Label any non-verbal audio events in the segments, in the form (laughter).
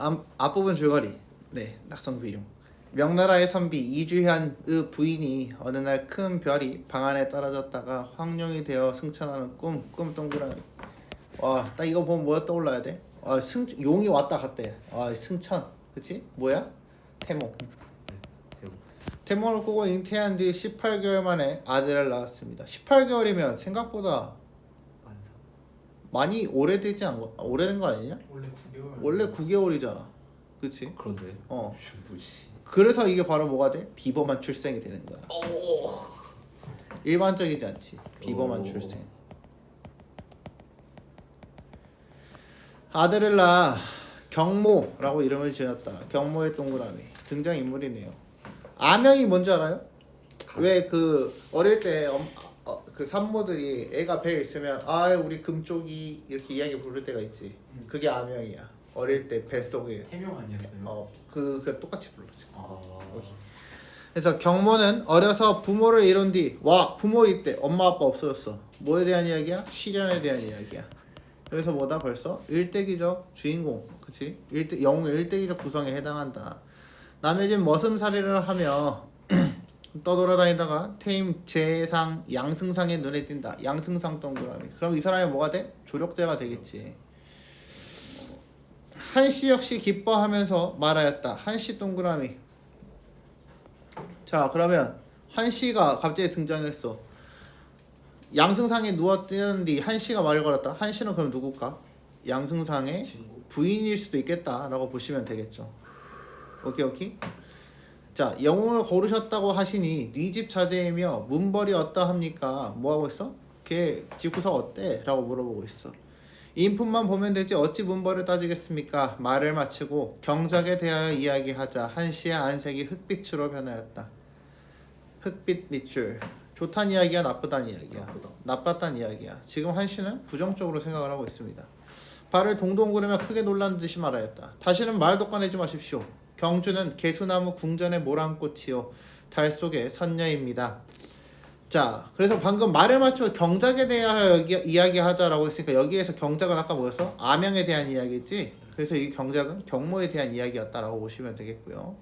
앞, 앞부분 줄거리. 네, 낙성 비룡. 명나라의 선비 이주현의 부인이 어느 날 큰 별이 방 안에 떨어졌다가 황룡이 되어 승천하는 꿈, 꿈 동그라미. 와, 딱 이거 보면 뭐가 떠올라야 돼? 아, 승 용이 왔다 갔대. 아, 승천. 그치? 뭐야? 태몽. 태몽. 태몽을 꾸고 잉태한 뒤 18개월 만에 아들을 낳았습니다. 18개월이면 생각보다. 많이 오래되지 않 거, 오래된 거 아니냐? 원래 9개월. 원래 9개월이잖아. 그치? 그런데. 어. 뭐지? 그래서 이게 바로 뭐가 돼? 비범한 출생이 되는 거야. 오. 일반적이지 않지. 비범한 오. 출생. 아들을 낳아 경모라고 이름을 지었다. 경모의 동그라미 등장 인물이네요. 아명이 뭔지 알아요? 왜 그 어릴 때 어, 그 산모들이 애가 배에 있으면 아 우리 금쪽이 이렇게 이야기 부를 때가 있지. 그게 아명이야. 어릴 때 뱃속에. 해명 아니었어요? 어그 그 똑같이 불렀지. 아. 그래서 경모는 어려서 부모를 이룬 뒤와 부모일 때 엄마 아빠 없어졌어. 뭐에 대한 이야기야? 시련에 대한 이야기야. 그래서 뭐다? 벌써? 일대기적 주인공. 그치? 일대 영웅의 일대기적 구성에 해당한다. 남의 집 머슴살이를 하며 (clears throat) 떠돌아다니다가 퇴임 재상 양승상에 눈에 띈다. 양승상 동그라미. 그럼 이 사람이 뭐가 돼? 조력자가 되겠지. 한씨 역시 기뻐하면서 말하였다. 한씨 동그라미. 자 그러면 한씨가 갑자기 등장했어. 양승상에 누워 뛰는데 한씨가 말을 걸었다. 한씨는 그럼 누굴까? 양승상의. 부인일 수도 있겠다라고 보시면 되겠죠. 오케이 오케이 자 영웅을 고르셨다고 하시니 네 집 자제이며 문벌이 어떠합니까? 뭐 하고 있어? 걔 집구석 어때? 라고 물어보고 있어. 인품만 보면 되지 어찌 문벌을 따지겠습니까? 말을 마치고 경작에 대하여 이야기하자 한씨의 안색이 흑빛으로 변하였다. 흑빛 밑줄 좋단 이야기야 나쁘단 이야기야? 나쁘다. 나빴단 이야기야. 지금 한씨는 부정적으로 생각을 하고 있습니다. 발을 동동 구르며 크게 놀란 듯이 말하였다. 다시는 말도 꺼내지 마십시오 경주는 개수나무 궁전의 모란꽃이요 달 속의 선녀입니다 자 그래서 방금 말을 맞추고 경작에 대하여 이야기하자라고 했으니까 여기에서 경작은 아까 뭐였어? 암양에 대한 이야기였지 그래서 이 경작은 경모에 대한 이야기였다라고 보시면 되겠고요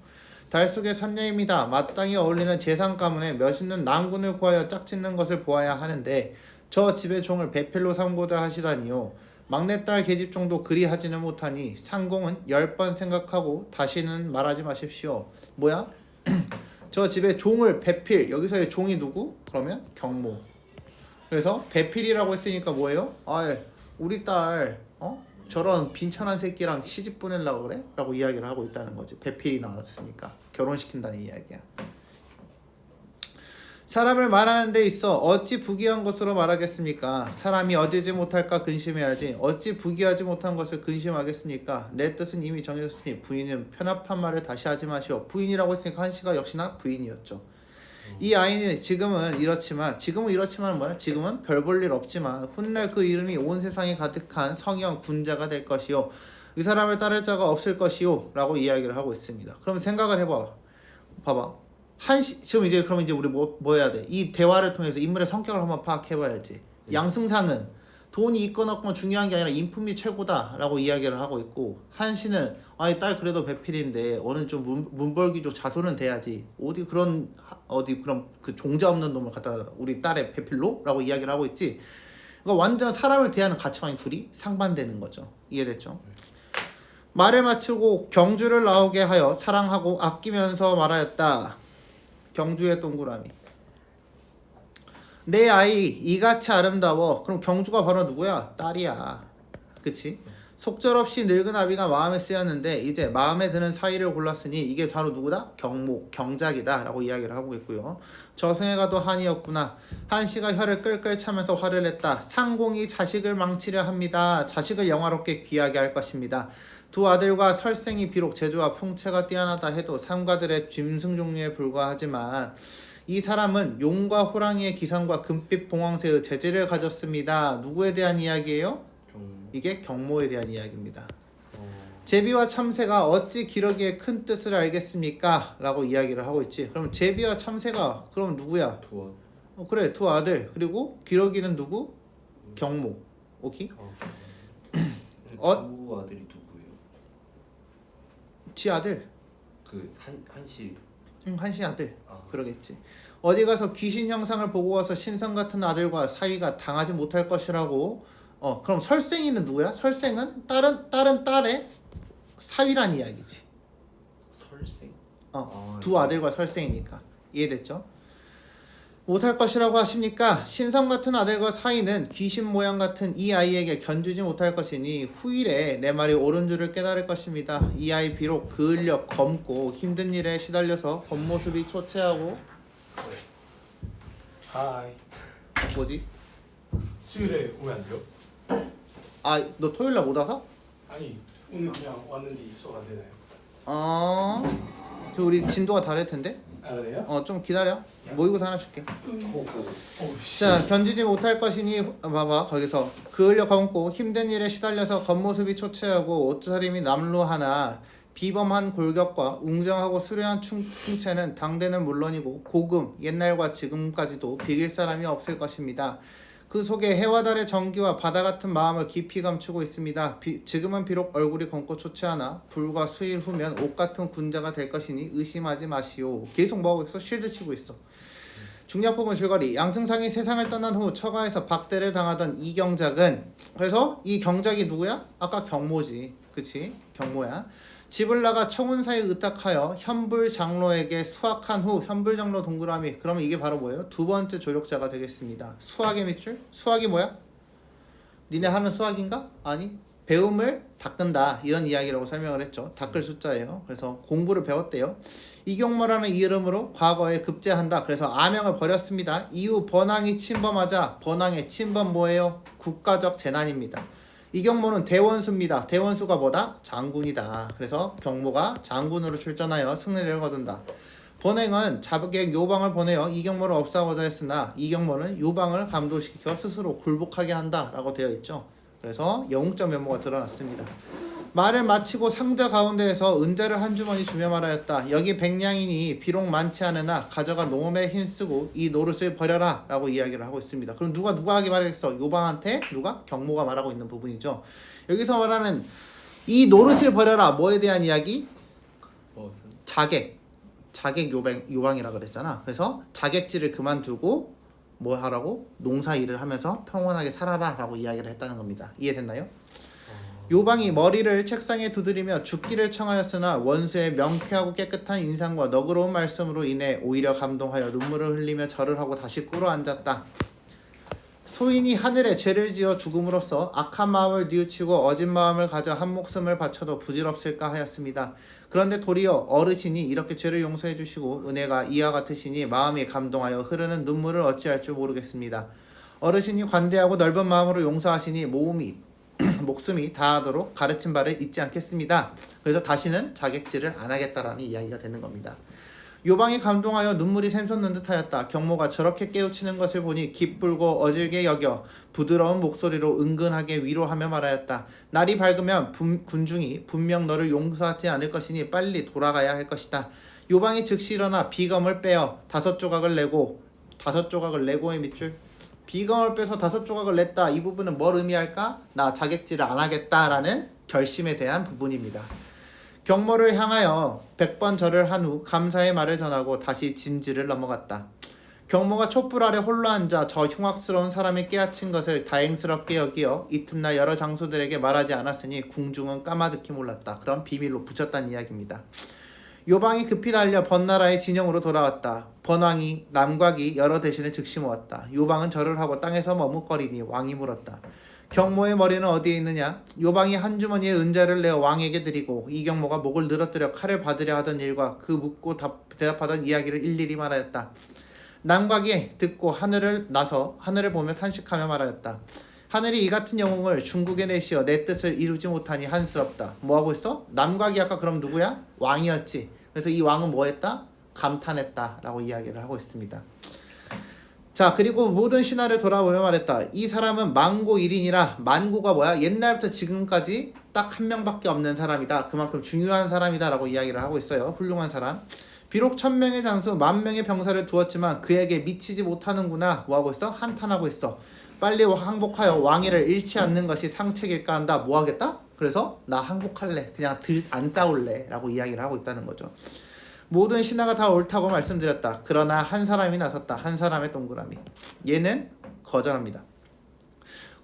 달 속의 선녀입니다. 마땅히 어울리는 재상 가문에 멋있는 낭군을 구하여 짝짓는 것을 보아야 하는데 저 집의 종을 배필로 삼고자 하시다니요. 막내딸 계집 정도 그리 하지는 못하니 상공은 열 번 생각하고 다시는 말하지 마십시오. 뭐야? (clears throat) 저 집의 종을 배필 여기서의 종이 누구? 그러면 경모. 그래서 배필이라고 했으니까 뭐예요? 아, 우리 딸 어? 저런 빈천한 새끼랑 시집 보내려고 그래? 라고 이야기를 하고 있다는 거지. 배필이 나왔으니까 결혼시킨다는 이야기야. 사람을 말하는 데 있어 어찌 부귀한 것으로 말하겠습니까? 사람이 어지지 못할까 근심해야지 어찌 부귀하지 못한 것을 근심하겠습니까? 내 뜻은 이미 정해졌으니 부인은 편협한 말을 다시 하지 마시오. 부인이라고 했으니까 한씨가 역시나 부인이었죠. 이 아이는 지금은 이렇지만 지금은 이렇지만 뭐야? 지금은 별 볼 일 없지만 훗날 그 이름이 온 세상에 가득한 성형 군자가 될 것이요. 이 사람을 따를 자가 없을 것이요. 라고 이야기를 하고 있습니다. 그럼 생각을 해봐. 봐봐. 한 시 지금 이제 그럼 이제 우리 뭐, 뭐 해야 돼? 이 대화를 통해서 인물의 성격을 한번 파악해봐야지. 양승상은 돈이 있건 없건 중요한 게 아니라 인품이 최고다라고 이야기를 하고 있고 한 씨는 아이 딸 그래도 배필인데 어느 좀 문, 문벌기족 자손은 돼야지 어디 그런 하- 어디 그런 그 종자 없는 놈을 갖다 우리 딸의 배필로라고 이야기를 하고 있지. 그러니까 완전 사람을 대하는 가치관이 둘이 상반되는 거죠. 이해됐죠? 말을 마치고 경주를 나오게 하여 사랑하고 아끼면서 말하였다. 경주의 동그라미. 내 아이 이같이 아름다워. 그럼 경주가 바로 누구야? 딸이야. 그치? 속절없이 늙은 아비가 마음에 쓰였는데 이제 마음에 드는 사이를 골랐으니 이게 바로 누구다? 경목, 경작이다 라고 이야기를 하고 있고요. 저승에 가도 한이었구나. 한씨가 혀를 끌끌 차면서 화를 냈다. 상공이 자식을 망치려 합니다. 자식을 영화롭게 귀하게 할 것입니다. 두 아들과 설생이 비록 재주와 풍채가 뛰어나다 해도 상가들의 짐승 종류에 불과하지만 이 사람은 용과 호랑이의 기상과 금빛 봉황새의 재질을 가졌습니다. 누구에 대한 이야기예요? 경. 이게 경모에 대한 이야기입니다. 어. 제비와 참새가 어찌 기러기의 큰 뜻을 알겠습니까? 라고 이야기를 하고 있지. 그럼 제비와 참새가 그럼 누구야? 두어. 어, 그래 두 아들 그리고 기러기는 누구? 경모. 오케이? 어. 어? 두 아들이? 지 아들? 그한 한시 응, 한시 아들. 아. 그러겠지. 어디 가서 귀신 형상을 보고 와서 신성 같은 아들과 사위가 당하지 못할 것이라고. 어 그럼 설생이는 누구야? 설생은 다른 다른 딸의 사위란 이야기지. 설생. 어 아, 두 아들과 설생이니까. 이해됐죠? 못할 것이라고 하십니까? 신성 같은 아들과 사이는 귀신 모양 같은 이 아이에게 견주지 못할 것이니 후일에 내 말이 옳은 줄을 깨달을 것입니다. 이 아이 비록 그을려 검고 힘든 일에 시달려서 겉모습이 초췌하고 하이 뭐지? 수요일에 오면 안 돼요? 아 너 토요일 날 못 와서? 아니 오늘 그냥 왔는데 수업 안 되나요? 어. 저 우리 진도가 다를 텐데. 아 그래요? 어 좀 기다려. 모의고사 하나 줄게. 어우 씨자 견디지 못할 것이니 아, 봐봐 거기서 그을려 검고 힘든 일에 시달려서 겉모습이 초췌하고 옷차림이 남루하나 비범한 골격과 웅장하고 수려한 충- 풍채는 당대는 물론이고 고금 옛날과 지금까지도 비길 사람이 없을 것입니다. 그 속에 해와 달의 정기와 바다 같은 마음을 깊이 감추고 있습니다. 비- 지금은 비록 얼굴이 검고 초췌하나 불과 수일 후면 옷 같은 군자가 될 것이니 의심하지 마시오. 계속 뭐하고 있어? 쉴드 치고 있어. 중약부분 줄거리 양승상이 세상을 떠난 후 처가에서 박대를 당하던 이경작은 그래서 이 경작이 누구야? 아까 경모지 그치? 경모야 집을 나가 청운사에 의탁하여 현불 장로에게 수학한 후 현불 장로 동그라미 그러면 이게 바로 뭐예요? 두 번째 조력자가 되겠습니다 수학의 밑줄? 수학이 뭐야? 니네 하는 수학인가? 아니 배움을 닦는다 이런 이야기라고 설명을 했죠 닦을 숫자예요 그래서 공부를 배웠대요 이경모라는 이름으로 과거에 급제한다. 그래서 아명을 버렸습니다. 이후 번왕이 침범하자 번왕의 침범 뭐예요? 국가적 재난입니다. 이 경모는 대원수입니다. 대원수가 뭐다? 장군이다. 그래서 경모가 장군으로 출전하여 승리를 거둔다. 번행은 자객 요방을 보내어 이경모를 없애고자 했으나 이경모는 요방을 감도시켜 스스로 굴복하게 한다라고 되어 있죠. 그래서 영웅적 면모가 드러났습니다. 말을 마치고 상자 가운데에서 은자를 한 주머니 주며 말하였다. 여기 백냥이니 비록 많지 않으나 가져가 노음에 힘쓰고 이 노릇을 버려라 라고 이야기를 하고 있습니다. 그럼 누가 누가 하게 말했어? 요방한테 누가? 경모가 말하고 있는 부분이죠. 여기서 말하는 이 노릇을 버려라 뭐에 대한 이야기? 자객 자객 요방 요방이라 그랬잖아. 그래서 자객질을 그만두고 뭐 하라고 농사 일을 하면서 평온하게 살아라 라고 이야기를 했다는 겁니다. 이해됐나요? 요방이 머리를 책상에 두드리며 죽기를 청하였으나 원수의 명쾌하고 깨끗한 인상과 너그러운 말씀으로 인해 오히려 감동하여 눈물을 흘리며 절을 하고 다시 꿇어 앉았다. 소인이 하늘에 죄를 지어 죽음으로써 악한 마음을 뉘우치고 어진 마음을 가져 한 목숨을 바쳐도 부질없을까 하였습니다. 그런데 도리어 어르신이 이렇게 죄를 용서해 주시고 은혜가 이와 같으시니 마음이 감동하여 흐르는 눈물을 어찌할 줄 모르겠습니다. 어르신이 관대하고 넓은 마음으로 용서하시니 모음이 (clears throat) 목숨이 다하도록 가르친 바를 잊지 않겠습니다. 그래서 다시는 자객질을 안 하겠다라는 이야기가 되는 겁니다. 요방이 감동하여 눈물이 샘솟는 듯하였다. 경모가 저렇게 깨우치는 것을 보니 기쁘고 어질게 여겨 부드러운 목소리로 은근하게 위로하며 말하였다. 날이 밝으면 분- 군중이 분명 너를 용서하지 않을 것이니 빨리 돌아가야 할 것이다. 요방이 즉시 일어나 비검을 빼어 다섯 조각을 내고 다섯 조각을 내고의 밑줄 비검을 빼서 다섯 조각을 냈다. 이 부분은 뭘 의미할까? 나 자객질을 안 하겠다라는 결심에 대한 부분입니다. 경모를 향하여 백번 절을 한 후 감사의 말을 전하고 다시 진지를 넘어갔다. 경모가 촛불 아래 홀로 앉아 저 흉악스러운 사람이 깨우친 것을 다행스럽게 여기어 이튿날 여러 장소들에게 말하지 않았으니 궁중은 까마득히 몰랐다. 그런 비밀로 붙였다는 이야기입니다. 요방이 급히 달려 번나라의 진영으로 돌아왔다. 번왕이 남곽이 여러 대신을 즉시 모았다. 요방은 절을 하고 땅에서 머뭇거리니 왕이 물었다. 경모의 머리는 어디에 있느냐? 요방이 한 주머니에 은자를 내어 왕에게 드리고 이경모가 목을 늘어뜨려 칼을 받으려 하던 일과 그 묻고 답, 대답하던 이야기를 일일이 말하였다. 남곽이 듣고 하늘을 나서 하늘을 보며 탄식하며 말하였다. 하늘이 이 같은 영웅을 중국에 내시어 내 뜻을 이루지 못하니 한스럽다. 뭐 하고 있어? 남곽이 아까 그럼 누구야? 왕이었지. 그래서 이 왕은 뭐 했다? 감탄했다라고 이야기를 하고 있습니다. 자 그리고 모든 신화를 돌아보며 말했다. 이 사람은 만고 1인이라 만고가 뭐야? 옛날부터 지금까지 딱 한 명밖에 없는 사람이다. 그만큼 중요한 사람이다라고 이야기를 하고 있어요. 훌륭한 사람. 비록 천명의 장수 만명의 병사를 두었지만 그에게 미치지 못하는구나. 뭐하고 있어? 한탄하고 있어. 빨리 항복하여 왕위를 잃지 않는 것이 상책일까 한다. 뭐 하겠다? 그래서 나 항복할래. 그냥 들 안 싸울래라고 이야기를 하고 있다는 거죠. 모든 신하가 다 옳다고 말씀드렸다. 그러나 한 사람이 나섰다. 한 사람의 동그라미. 얘는 거절합니다.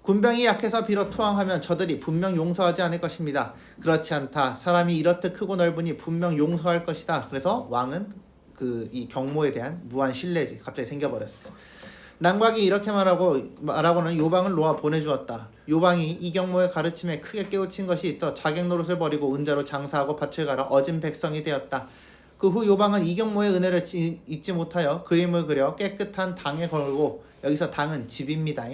군병이 약해서 비록 투항하면 저들이 분명 용서하지 않을 것입니다. 그렇지 않다. 사람이 이렇듯 크고 넓으니 분명 용서할 것이다. 그래서 왕은 그 이 경모에 대한 무한 신뢰지 갑자기 생겨버렸어. 남곽이 이렇게 말하고 말하고는 요방을 놓아 보내주었다. 요방이 이경모의 가르침에 크게 깨우친 것이 있어 자객 노릇을 버리고 은자로 장사하고 밭을 갈아 어진 백성이 되었다. 그 후 요방은 이경모의 은혜를 지- 잊지 못하여 그림을 그려 깨끗한 당에 걸고 여기서 당은 집입니다.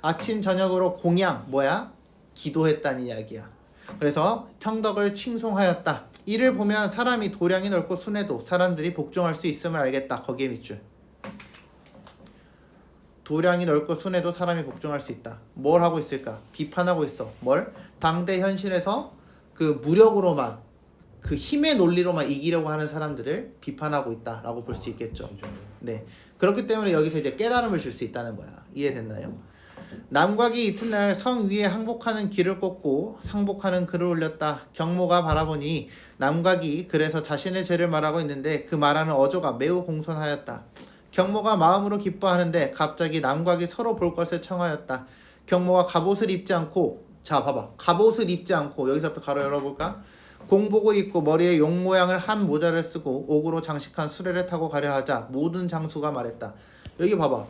아침 저녁으로 공양 뭐야? 기도했다는 이야기야. 그래서 청덕을 칭송하였다. 이를 보면 사람이 도량이 넓고 순해도 사람들이 복종할 수 있음을 알겠다. 거기에 밑줄. 도량이 넓고 순해도 사람이 복종할 수 있다. 뭘 하고 있을까? 비판하고 있어. 뭘? 당대 현실에서 그 무력으로만 그 힘의 논리로만 이기려고 하는 사람들을 비판하고 있다라고 볼 수 있겠죠. 네. 그렇기 때문에 여기서 이제 깨달음을 줄 수 있다는 거야. 이해됐나요? 남곽이 이튿날 성 위에 항복하는 길을 꽂고 상복하는 글을 올렸다. 경모가 바라보니 남곽이 그래서 자신의 죄를 말하고 있는데 그 말하는 어조가 매우 공손하였다. 경모가 마음으로 기뻐하는데 갑자기 남곽이 서로 볼 것을 청하였다. 경모가 갑옷을 입지 않고 자 봐봐 갑옷을 입지 않고 여기서부터 가로 열어볼까? 공복을 입고 머리에 용 모양을 한 모자를 쓰고 옥으로 장식한 수레를 타고 가려 하자 모든 장수가 말했다. 여기 봐봐.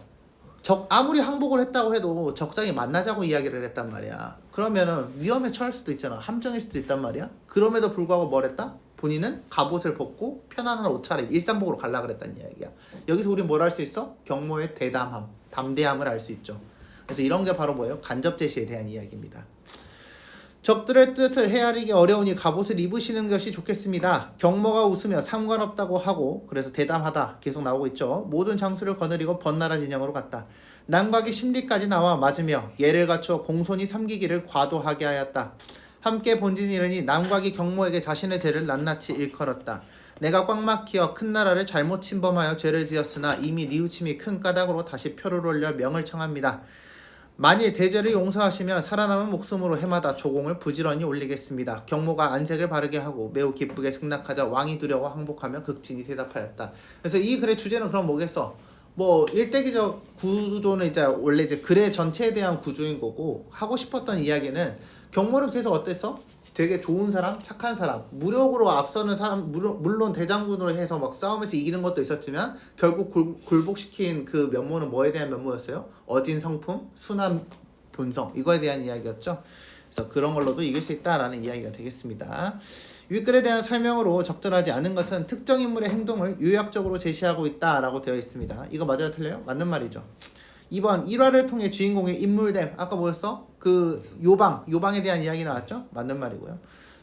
적 아무리 항복을 했다고 해도 적장이 만나자고 이야기를 했단 말이야. 그러면은 위험에 처할 수도 있잖아. 함정일 수도 있단 말이야. 그럼에도 불구하고 뭘 했다? 본인은 갑옷을 벗고 편안한 옷차림, 일상복으로 갈라 그랬다는 이야기야. 여기서 우리 뭘할수 있어? 경모의 대담함, 담대함을 알 수 있죠. 그래서 이런 게 바로 뭐예요? 간접 제시에 대한 이야기입니다. 적들의 뜻을 헤아리기 어려우니 갑옷을 입으시는 것이 좋겠습니다. 경모가 웃으며 상관없다고 하고 그래서 대담하다 계속 나오고 있죠. 모든 장수를 거느리고 번나라 진영으로 갔다. 남곽이 심리까지 나와 맞으며 예를 갖추어 공손히 섬기기를 과도하게 하였다. 함께 본진이 이르니 남곽이 경모에게 자신의 죄를 낱낱이 일컬었다. 내가 꽉 막히어 큰 나라를 잘못 침범하여 죄를 지었으나 이미 뉘우침이 큰 까닭으로 다시 표를 올려 명을 청합니다. 만일 대죄를 용서하시면 살아남은 목숨으로 해마다 조공을 부지런히 올리겠습니다. 경모가 안색을 바르게 하고 매우 기쁘게 승낙하자 왕이 두려워 항복하며 극진히 대답하였다. 그래서 이 글의 주제는 그럼 뭐겠어? 뭐 일대기적 구조는 이제 원래 이제 글의 전체에 대한 구조인 거고 하고 싶었던 이야기는 경모는 계속 어땠어? 되게 좋은 사람, 착한 사람, 무력으로 앞서는 사람, 물론, 대장군으로 해서 막 싸움에서 이기는 것도 있었지만 결국 굴, 굴복시킨 그 면모는 뭐에 대한 면모였어요? 어진 성품, 순한 본성 이거에 대한 이야기였죠. 그래서 그런 걸로도 이길 수 있다라는 이야기가 되겠습니다. 윗글에 대한 설명으로 적절하지 않은 것은 특정 인물의 행동을 요약적으로 제시하고 있다라고 되어 있습니다. 이거 맞아요, 틀려요? 맞는 말이죠. 2번 1화를 통해 주인공의 인물됨 아까 뭐였어? 그 요방 요방에 대한 이야기 나왔죠? 맞는 말이고요.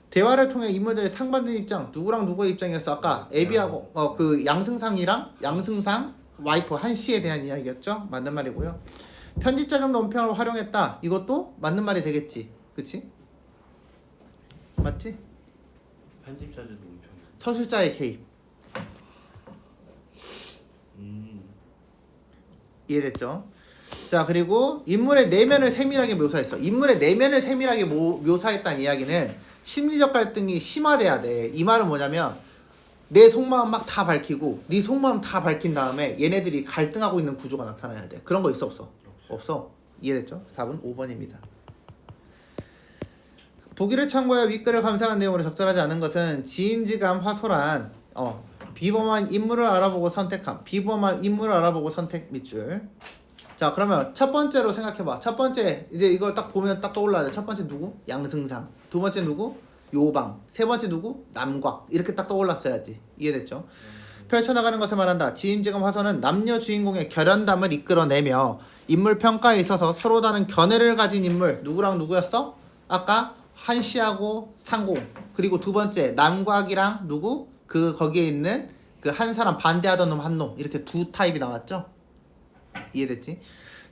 대화를 통해 인물들의 상반된 입장 누구랑 누구의 입장이었어? 아까 에비하고 어 그 양승상이랑 양승상 와이프 한 씨에 대한 이야기였죠? 맞는 말이고요. 편집자적 논평을 활용했다. 이것도 맞는 말이 되겠지. 그치? 맞지? 편집자들 논평. 서술자의 개입. 음. 이해됐죠? 자 그리고 인물의 내면을 세밀하게 묘사했어. 인물의 내면을 세밀하게 모, 묘사했다는 이야기는 심리적 갈등이 심화돼야 돼. 이 말은 뭐냐면 내 속마음 막 다 밝히고 네 속마음 다 밝힌 다음에 얘네들이 갈등하고 있는 구조가 나타나야 돼. 그런 거 있어 없어? 없어. 이해됐죠? 4번 5번입니다. 보기를 참고하여 윗글을 감상한 내용으로 적절하지 않은 것은 지인지감 화소란 어, 비범한 인물을 알아보고 선택함 비범한 인물을 알아보고 선택 밑줄 자 그러면 첫 번째로 생각해봐 첫 번째 이제 이걸 딱 보면 딱 떠올라야 돼첫 번째 누구? 양승상 두 번째 누구? 요방 세 번째 누구? 남곽 이렇게 딱 떠올랐어야지 이해됐죠? 펼쳐나가는 것을 말한다. 지임지금 화서는 남녀 주인공의 결연담을 이끌어내며 인물 평가에 있어서 서로 다른 견해를 가진 인물 누구랑 누구였어? 아까 한씨하고 상공 그리고 두 번째 남곽이랑 누구? 그 거기에 있는 그 한 사람 반대하던 놈 한놈 이렇게 두 타입이 나왔죠? 이해됐지?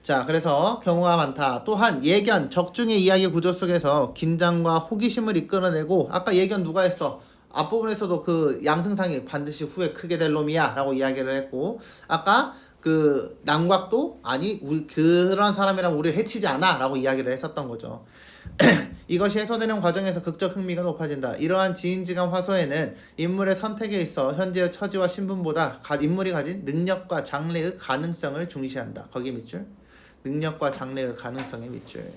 자, 그래서 경우가 많다. 또한 예견, 적중의 이야기 구조 속에서 긴장과 호기심을 이끌어내고 아까 예견 누가 했어? 앞부분에서도 그 양승상이 반드시 후회 크게 될 놈이야 라고 이야기를 했고 아까 그 남곽도 아니 우리 그런 사람이랑 우리를 해치지 않아 라고 이야기를 했었던 거죠. (clears throat) 이것이 해소되는 과정에서 극적 흥미가 높아진다. 이러한 지인지감 화소에는 인물의 선택에 있어 현재의 처지와 신분보다 가- 인물이 가진 능력과 장래의 가능성을 중시한다. 거기에 밑줄. 능력과 장래의 가능성의 밑줄.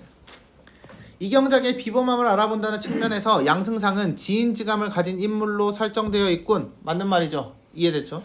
이경작의 비범함을 알아본다는 측면에서 양승상은 지인지감을 가진 인물로 설정되어 있군. 맞는 말이죠. 이해됐죠?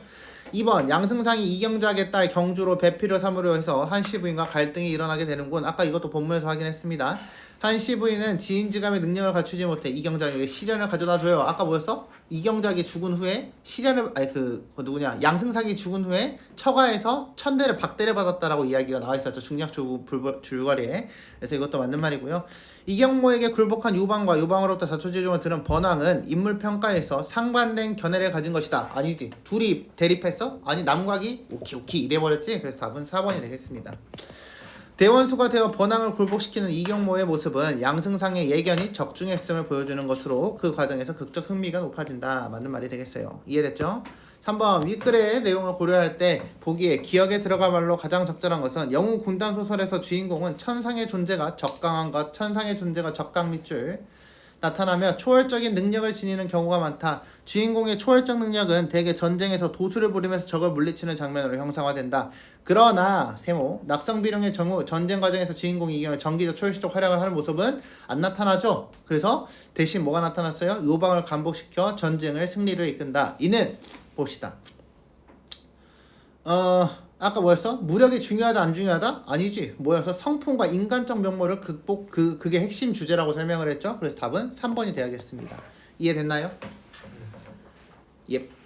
2번 양승상이 이경작의 딸 경주로 배필을 삼으려 해서 한씨 부인과 갈등이 일어나게 되는군. 아까 이것도 본문에서 확인했습니다. 한씨 부인은 지인지감의 능력을 갖추지 못해 이경작에게 시련을 가져다 줘요. 아까 뭐였어? 이경작이 죽은 후에 시련을 아니 그, 그 누구냐 양승상이 죽은 후에 처가에서 천대를 박대를 받았다라고 이야기가 나와 있었죠. 중략 줄- 불- 줄거리에. 그래서 이것도 맞는 말이고요. 이경모에게 굴복한 유방과 유방으로부터 자초지종을 들은 번왕은 인물 평가에서 상반된 견해를 가진 것이다. 아니지. 둘이 대립했어? 아니 남각이 오키 오키 이래 버렸지. 그래서 답은 4번이 되겠습니다. 대원수가 되어 번왕을 굴복시키는 이경모의 모습은 양승상의 예견이 적중했음을 보여주는 것으로 그 과정에서 극적 흥미가 높아진다. 맞는 말이 되겠어요. 이해됐죠? 3번 윗글의 내용을 고려할 때 보기에 기억에 들어갈 말로 가장 적절한 것은 영웅 군단 소설에서 주인공은 천상의 존재가 적강한 것, 천상의 존재가 적강 밑줄 나타나며 초월적인 능력을 지니는 경우가 많다. 주인공의 초월적 능력은 대개 전쟁에서 도수를 부리면서 적을 물리치는 장면으로 형상화된다. 그러나 세모 낙성비룡의 경우 전쟁 과정에서 주인공이 이기면 전기적 초월시적 활약을 하는 모습은 안 나타나죠. 그래서 대신 뭐가 나타났어요? 요방을 감복시켜 전쟁을 승리로 이끈다. 이는 봅시다. 어 아까 뭐였어? 무력이 중요하다 안 중요하다? 아니지. 뭐였어? 성품과 인간적 면모를 극복 그 그게 핵심 주제라고 설명을 했죠. 그래서 답은 3번이 돼야겠습니다. 이해됐나요? 예.